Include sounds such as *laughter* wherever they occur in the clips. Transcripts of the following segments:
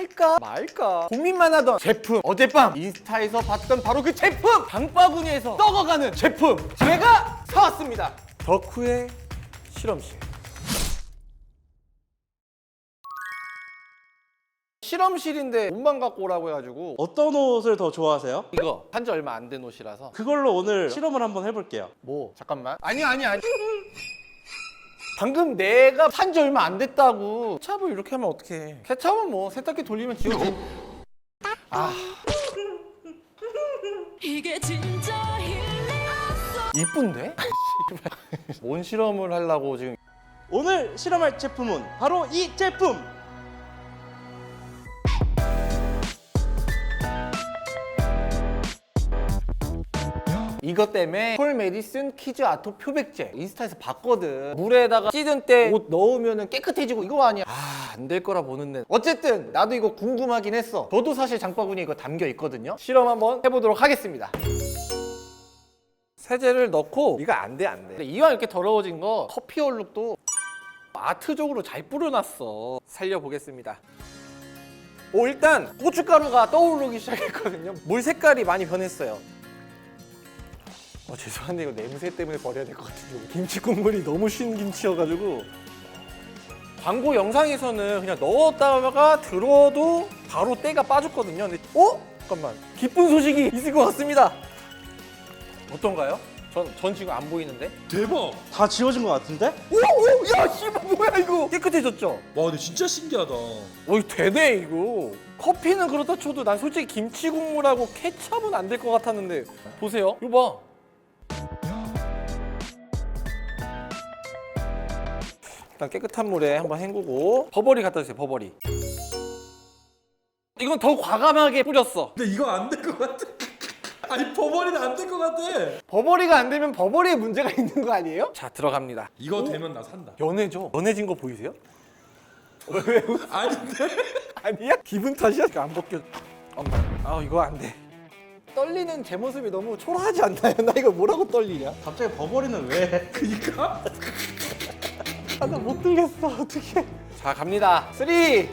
살까? 말까? 고민만 하던 제품. 어젯밤 인스타에서 봤던 바로 그 제품! 장바구니에서 썩어가는 제품! 제가 사왔습니다. 덕후의 실험실. 실험실인데 옷만 갖고 오라고 해가지고. 어떤 옷을 더 좋아하세요? 이거. 한 지 얼마 안 된 옷이라서. 그걸로 오늘 실험을 한번 해볼게요. 뭐? 잠깐만. 아니 아니 아니 방금 내가 산 지 얼마 안 됐다고. 케찹을 이렇게 하면 어떡해. 케찹은 뭐 세탁기 돌리면 지워지 아. 이게 진짜 힐링었어 이쁜데? *laughs* 뭔 실험을 하려고 지금. 오늘 실험할 제품은 바로 이 제품! 이것 때문에 폴 메디슨 키즈 아토 표백제 인스타에서 봤거든. 물에다가 찌든 때 옷 넣으면 깨끗해지고 이거 아니야. 아 안 될 거라 보는데 어쨌든 나도 이거 궁금하긴 했어. 저도 사실 장바구니에 이거 담겨 있거든요. 실험 한번 해보도록 하겠습니다. 세제를 넣고 이거 안 돼 안돼. 이왕 이렇게 더러워진 거 커피 얼룩도 아트적으로 잘 뿌려놨어. 살려보겠습니다. 오 일단 고춧가루가 떠오르기 시작했거든요. 물 색깔이 많이 변했어요 어, 죄송한데 이거 냄새 때문에 버려야 될 것 같은데 김치 국물이 너무 쉰 김치여가지고 광고 영상에서는 그냥 넣었다가 들어도 바로 때가 빠졌거든요 근데 어? 잠깐만 기쁜 소식이 있을 것 같습니다 어떤가요? 전, 전 지금 안 보이는데? 대박! 다 지워진 것 같은데? 오 오 야 씨발 뭐야 이거 깨끗해졌죠? 와 근데 진짜 신기하다. 어이 되네 이거 커피는 그렇다 쳐도 난 솔직히 김치 국물하고 케찹은 안 될 것 같았는데 보세요 이거 봐 일단 깨끗한 물에 한번 헹구고 버버리 갖다 주세요 버버리 이건 더 과감하게 뿌렸어 근데 이거 안 될 것 같아. *laughs* 아니 버버리는 안 될 것 같아. 버버리가 안 되면 버버리에 문제가 *laughs* 있는 거 아니에요? 자 들어갑니다 이거 되면 나 산다. 연해져 연해진 거 보이세요? *laughs* 왜? 아닌데? 아니야? 기분 탓이야? 이거 안 벗겨. 엄마, 아 이거 안 돼. 떨리는 제 모습이 너무 초라하지 않나요? 나 이거 뭐라고 떨리냐? 갑자기 버버리는 왜? 그니까? 아, 나 못 들겠어. *laughs* 어떡해. 자, 갑니다. 3, 2, 1.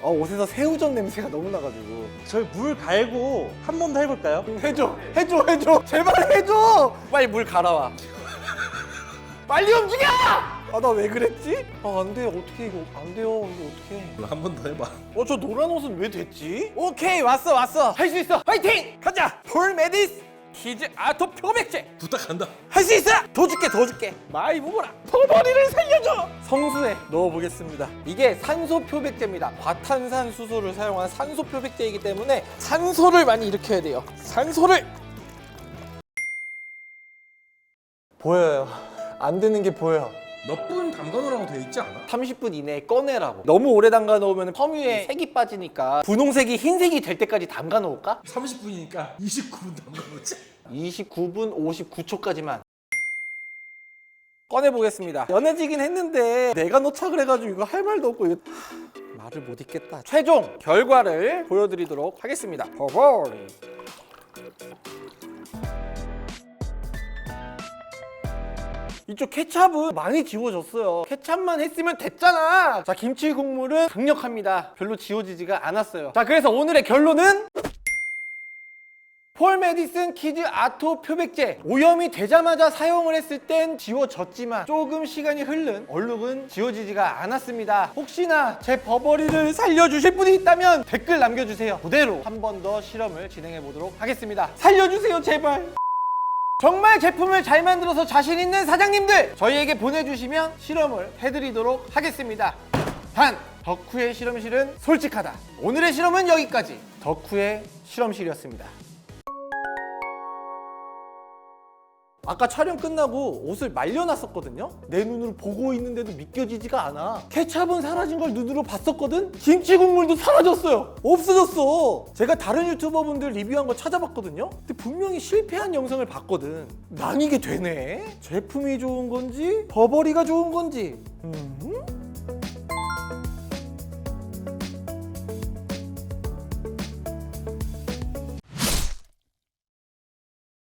어, 옷에서 새우젓 냄새가 너무 나가지고. 저희 물 갈고 한 번 더 해볼까요? 좀 해줘, 해줘, 해줘. 제발 해줘. 빨리 물 갈아와. 빨리 움직여! 아, 나 왜 그랬지? 아, 안 돼. 어떻게 이거 안 돼요. 이거 어떻게? 한 번 더 해봐. 어, 저 노란 옷은 왜 됐지? 오케이, 왔어, 왔어. 할 수 있어. 파이팅! 가자. 폴 메디스 키즈 아토 표백제. 부탁한다. 할 수 있어! 더 줄게, 더 줄게. 마이 무거라. 버버리를 살려줘. 성수에 넣어보겠습니다. 이게 산소 표백제입니다. 과탄산 수소를 사용한 산소 표백제이기 때문에 산소를 많이 일으켜야 돼요. 산소를 보여요. 안 되는 게 보여. 몇 분 담가놓으라고 돼 있지 않아? 30분 이내에 꺼내라고. 너무 오래 담가 놓으면 섬유에 색이 빠지니까 분홍색이 흰색이 될 때까지 담가 놓을까? 30분이니까 29분 담가놓지. 29분 59초까지만 꺼내 보겠습니다. 연해지긴 했는데 내가 넣자 그래가지고 이거 할 말도 없고 이거 말을 못 잇겠다. 최종 결과를 보여드리도록 하겠습니다. 버버리. 이쪽 케찹은 많이 지워졌어요. 케찹만 했으면 됐잖아. 자, 김치 국물은 강력합니다. 별로 지워지지가 않았어요. 자, 그래서 오늘의 결론은 폴 메디슨 키즈 아토 표백제 오염이 되자마자 사용을 했을 땐 지워졌지만 조금 시간이 흐른 얼룩은 지워지지가 않았습니다 혹시나 제 버버리를 살려주실 분이 있다면 댓글 남겨주세요 그대로 한 번 더 실험을 진행해 보도록 하겠습니다 살려주세요 제발 정말 제품을 잘 만들어서 자신 있는 사장님들 저희에게 보내주시면 실험을 해드리도록 하겠습니다. 단 덕후의 실험실은 솔직하다. 오늘의 실험은 여기까지. 덕후의 실험실이었습니다 아까 촬영 끝나고 옷을 말려놨었거든요? 내 눈으로 보고 있는데도 믿겨지지가 않아. 케찹은 사라진 걸 눈으로 봤었거든? 김치 국물도 사라졌어요. 없어졌어. 제가 다른 유튜버분들 리뷰한 거 찾아봤거든요? 근데 분명히 실패한 영상을 봤거든. 난 이게 되네? 제품이 좋은 건지, 버버리가 좋은 건지. 음?